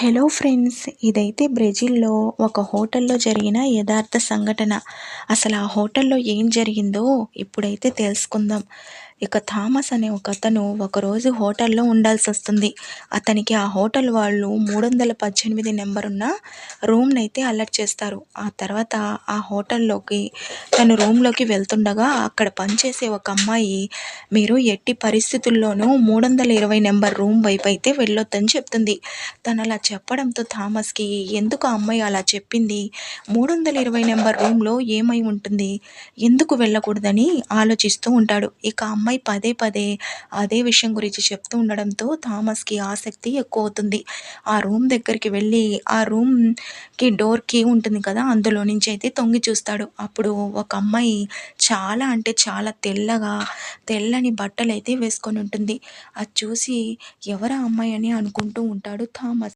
Hello friends ఇదైతే బ్రెజిల్లో ఒక హోటల్లో జరిగిన యథార్థ సంఘటన. అసలు ఆ హోటల్లో ఏం జరిగిందో ఇప్పుడైతే తెలుసుకుందాం. ఇక థామస్ అనే ఒక అతను ఒకరోజు హోటల్లో ఉండాల్సి వస్తుంది. అతనికి ఆ హోటల్ వాళ్ళు మూడు వందల పద్దెనిమిది నెంబర్ ఉన్న రూమ్ని అయితే అలర్ట్ చేస్తారు. ఆ తర్వాత ఆ హోటల్లోకి తను రూమ్లోకి వెళ్తుండగా అక్కడ పనిచేసే ఒక అమ్మాయి మీరు ఎట్టి పరిస్థితుల్లోనూ మూడు వందల ఇరవై నెంబర్ రూమ్ వైపు అయితే వెళ్ళొద్దని చెప్తుంది. తను అలా చెప్పడంతో థామస్కి ఎందుకు ఆ అమ్మాయి అలా చెప్పింది? మూడు వందల ఇరవై నెంబర్ రూమ్లో ఏమై ఉంటుంది? ఎందుకు వెళ్ళకూడదని ఆలోచిస్తూ ఉంటాడు. ఇక అమ్మాయి అమ్మాయి పదే పదే అదే విషయం గురించి చెప్తూ ఉండడంతో థామస్కి ఆసక్తి ఎక్కువ అవుతుంది ఆ రూమ్ దగ్గరికి వెళ్ళి ఆ రూమ్కి డోర్ కీ ఉంటుంది కదా అందులో నుంచి అయితే తొంగి చూస్తాడు. అప్పుడు ఒక అమ్మాయి చాలా అంటే చాలా తెల్లగా తెల్లని బట్టలు అయితే వేసుకొని ఉంటుంది. అది చూసి ఎవరా అమ్మాయి అని అనుకుంటూ ఉంటాడు థామస్.